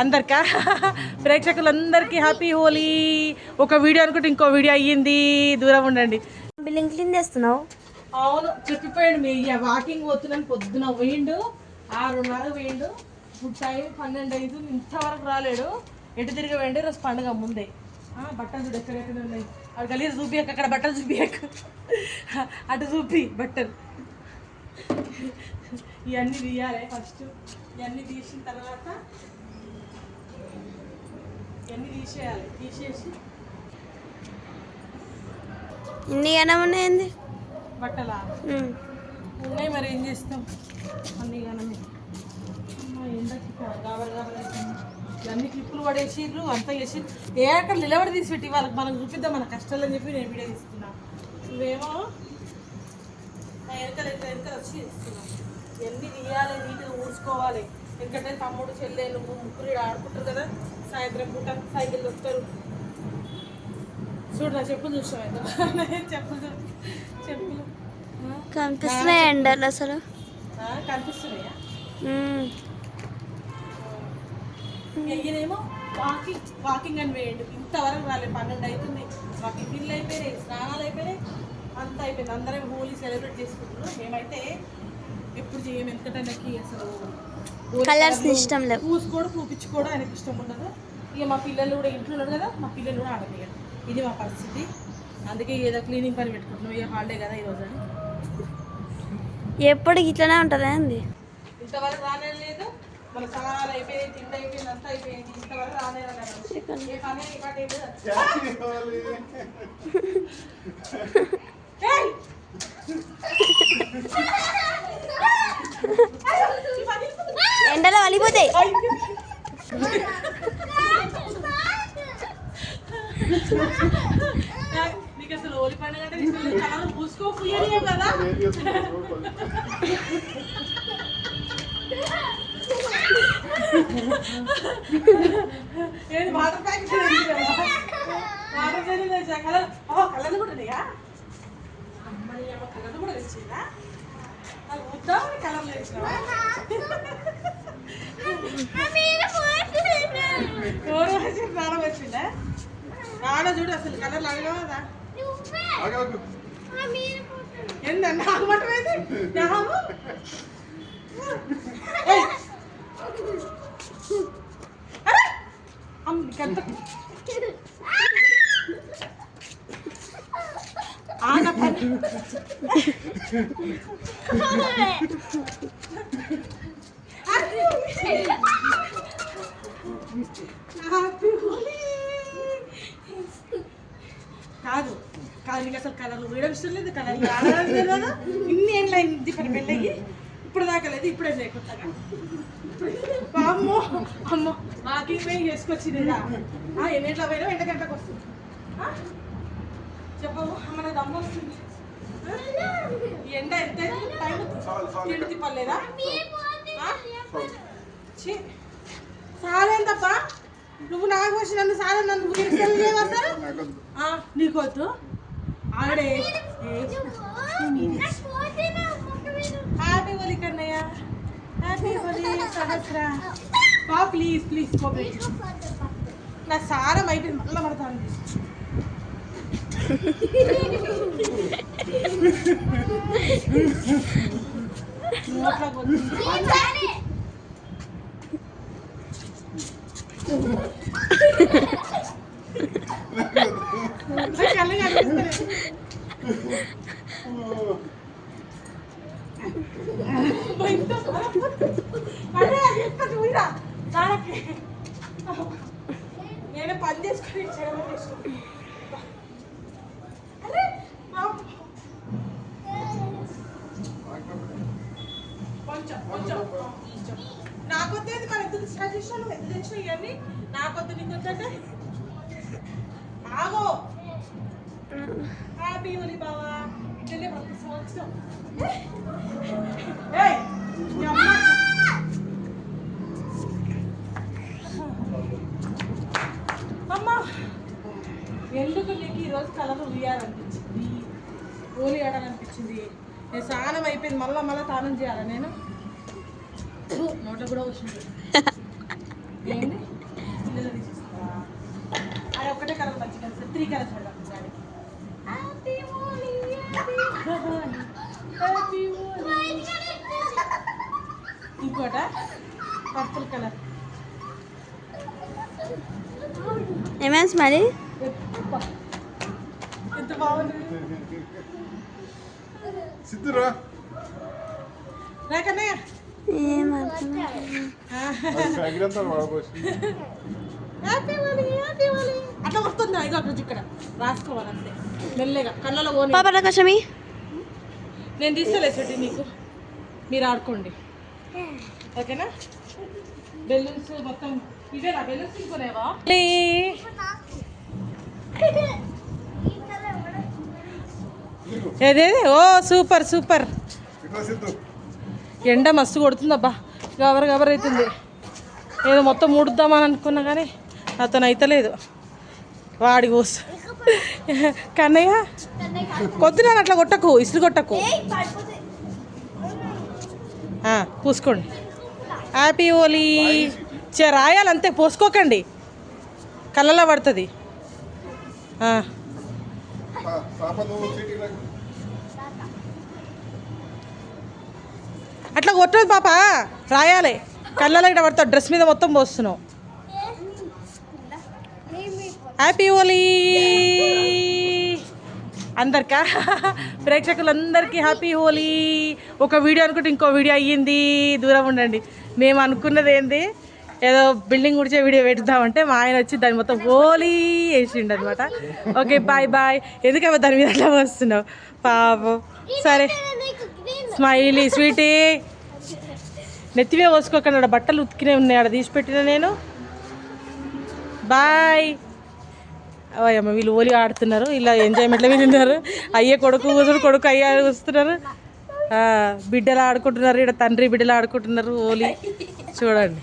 అందరికా? ప్రేక్షకులందరికీ హ్యాపీ హోలీ. ఒక వీడియో అనుకుంటే ఇంకో వీడియో అయ్యింది. దూరం ఉండండి. బిల్డింగ్ క్లీన్ చేస్తున్నావు? అవును చెప్పిపోయాడు మీ వాకింగ్ పోతున్నాను పొద్దున పోయిండు. ఆరున్నర పోయిండు. ఇప్పుడు టైం పన్నెండు ఐదు ఇంతవరకు రాలేడు. ఎటు తిరిగి పోయిండు? ఈరోజు పండుగ ముందే. బట్టలు చూడు ఎక్కడెక్కడ ఉన్నాయి? అక్కడ గలీజ్ చూపియక అక్కడ బట్టలు చూపియక. అటు చూపి బట్టలు. ఇవన్నీ తీయాలి ఫస్ట్. ఇవన్నీ తీసిన తర్వాత ఇవన్నీ తీసేయాలి. తీసేసి ఇన్ని గనం ఉన్నాయండి? బట్టలా. ఉన్నాయి మరి ఏం చేస్తాం? అన్నీ అవుతుంది. ఇవన్నీ క్లిప్పులు పడేసిర్రు అంతా చేసి ఏ అక్కడ నిలబడి తీసి పెట్టి వాళ్ళకి మనకు చూపిద్దాం మన కష్టాలు అని చెప్పి నేను వీడియో తీసుకున్నా నువ్వేమో వెనకాల వెనకాల వెనకాల వచ్చి ఇస్తున్నావు ఇవన్నీ తీయాలి నీట్గా ఊడ్చుకోవాలి. ఎందుకంటే తమ్ముడు చెల్లె నువ్వు ముగ్గురు ఆడుకుంటారు కదా సాయంత్రం పూట సైకిల్ వస్తారు చూడు నా చెప్పులు ఎంత చెప్పులు చెప్పులు? కనిపిస్తున్నాయి ఎండలు అసలు? కనిపిస్తున్నాయా? వాకింగ్ వాకింగ్ అని వేయండి. ఇంతవరకు రాలేదు పన్నెండు అవుతుంది మా టిఫిన్లు అయిపోయినాయి స్నానాలు అయిపోయినాయి. అంతా అయిపోయింది. అందరం హోలీ సెలబ్రేట్ చేసుకుంటున్నాం. మేమైతే ఎప్పుడు చేయము ఎందుకంటే నాకు అసలు కలర్లు ఇష్టం లేవు. పూసుకోవడం పూపించుకోవడం ఆయనకి ఇష్టం ఉండదు. ఇక మా పిల్లలు కూడా ఇంట్లో ఉన్నారు కదా మా పిల్లలు కూడా ఇక ఇది మా పరిస్థితి. అందుకే ఏదో క్లీనింగ్ పని పెట్టుకుంటున్నాం. ఇక హాలిడే కదా ఈరోజు అని. ఎప్పుడు ఇట్లనే ఉంటుందా అండి ఇంతవరకు రానే లేదు. మన సలహాలు అయిపోయింది తిండి అయిపోయింది అంతా అయిపోయింది. ఇంతవరకు రానే రాలేదు ఏ పని ఏం లేదు. ఎండలో వలిపోతాయి! నీకు అసలు హోలీ పండుగ అంటే. కలర్ పూసుకో కదా. వాటర్ ప్యాకెట్ వాటర్ ప్యాకెట్ తెచ్చా కలర్ ఓ కలర్ కూడా ఉన్నాయా? అమ్మని అమ్మ కలర్ కూడా తెచ్చిందా నాకు వద్దామని కలర్ తెచ్చినావా ఎవరు వచ్చి ప్రాణం వచ్చిందా రాడా చూడు అసలు కలర్ అడగదా ఏందా నాకు మట్టమైంది నాము ఏయ్! అరే! అమ్మ, నీకంత ఆన పని హ్యాపీ హోలీ కాదు కాదు నీకు అసలు కలర్లు వేయడం ఇష్టం లేదు కలర్లు ఆడడం తెలియదు ఇన్ని ఏళ్ళు అయింది పని పెళ్ళయ్యి. ఇప్పుడు దాకా లేదు ఇప్పుడే లేకుండా అమ్మో అమ్మో వాకింగ్ పోయి ఎన్ని ఎన్నింట్లో పోయినా వెంట గంటకు వస్తుంది. చెప్పవు అమ్మ నాకు అమ్మ వస్తుంది. ఎండ ఎంత టైం తిండి తిప్పలేదా నువ్వు నాకు వచ్చి నన్ను సాలే నన్ను చేయమంటారు నీకొద్దు ఆడే. హ్యాపీ హోలీ కన్నయ్య. హ్యాపీ హోలీ సహస్ర. బా ప్లీజ్ ప్లీజ్ పో ప్లీజ్ నా సారం అయిపోయింది మళ్ళీ పడతాను. నోట్లోకి వస్తుంది నా కళ్ళు కనిపిస్తలేదు. బయట అరే, అది ఎక్కడ చూయిరా. నాన్నకి. నేనే పని చేసుకుని చేయడం ఏంది మరి ఎందుకు స్టార్ట్ చేసినావు ఎంత తెచ్చినావు ఇవన్నీ నాకొద్దు నీకొద్దంటే ఆగో. హ్యాపీ హోలీ బావా. ఇట్లనే ప్రతి సంవత్సరం. అమ్మ. అమ్మా ఎందుకు నీకు ఈరోజు కలర్ ఉయ్యాలనిపించింది? హోలీ ఆడాలనిపించింది? నేను స్నానం అయిపోయింది మళ్ళా మళ్ళీ స్నానం చేయాలా నేను? నోట కూడా వచ్చింది అది ఒక్కటే కలర్ మంచిగా three colours happy Holi happy Holi ఇంకోట? Purple colour ఏమైనా మరి? ఎంత బాగుంది? సిద్ధురా. రాకన్నయ్య అట్లా వస్తుందా ఇక్కడ రాసుకోవాలి అంతే మెల్లగా కళ్ళలో పోనీ పాప కషమి నేను తీస్తలే చెట్టు నీకు. మీరు ఆడుకోండి. ఓకేనా? బెలూన్స్ మొత్తం ఇవేనా బెలూన్స్ తీసుకునేవా? ఏదే ఓ సూపర్ సూపర్. ఎండ మస్తు కొడుతుందబ్బా. గబర గబర అవుతుంది ఏదో మొత్తం ముడుద్దామని అనుకున్నా కానీ అతను అయితలేదు. వాడి కోసం కన్నయ్య? కొద్దిన అట్లా కొట్టకు ఇసులు కొట్టకు. పూసుకోండి. హ్యాపీ ఓలీ చే రాయాలంతే పోసుకోకండి. కళ్ళలో పడుతుంది. అట్లా కొట్టదు పాప. రాయాలి. కళ్ళలో ఇట్లా పడతావు. డ్రెస్ మీద మొత్తం పోస్తున్నావు. హ్యాపీ ఓలీ అందరికా? ప్రేక్షకులందరికీ హ్యాపీ హోలీ ఒక వీడియో అనుకుంటే ఇంకో వీడియో అయ్యింది. దూరం ఉండండి. మేము అనుకున్నది ఏంది? ఏదో బిల్డింగ్ గుడిచే వీడియో పెడదామంటే మా ఆయన వచ్చి దాని మొత్తం హోలీ వేసిండు అనమాట ఓకే బాయ్ బాయ్ ఎందుకమ్మా దాని మీద అట్లా వస్తున్నావు పాపం. సరే. Smiley Sweety. నెత్తిమే పోసుకోకుండా ఆడ బట్టలు ఉతికినే ఉన్నాయి ఆడ తీసి పెట్టిన నేను. బాయ్. అమ్మ వీళ్ళు ఓలి ఆడుతున్నారు ఇలా ఎంజాయ్మెంట్లో మీద అయ్యే కొడుకు కూతురు కొడుకు అయ్యా వస్తున్నారు. బిడ్డలు ఆడుకుంటున్నారు ఇక్కడ తండ్రి బిడ్డలు ఆడుకుంటున్నారు ఓలి. చూడండి.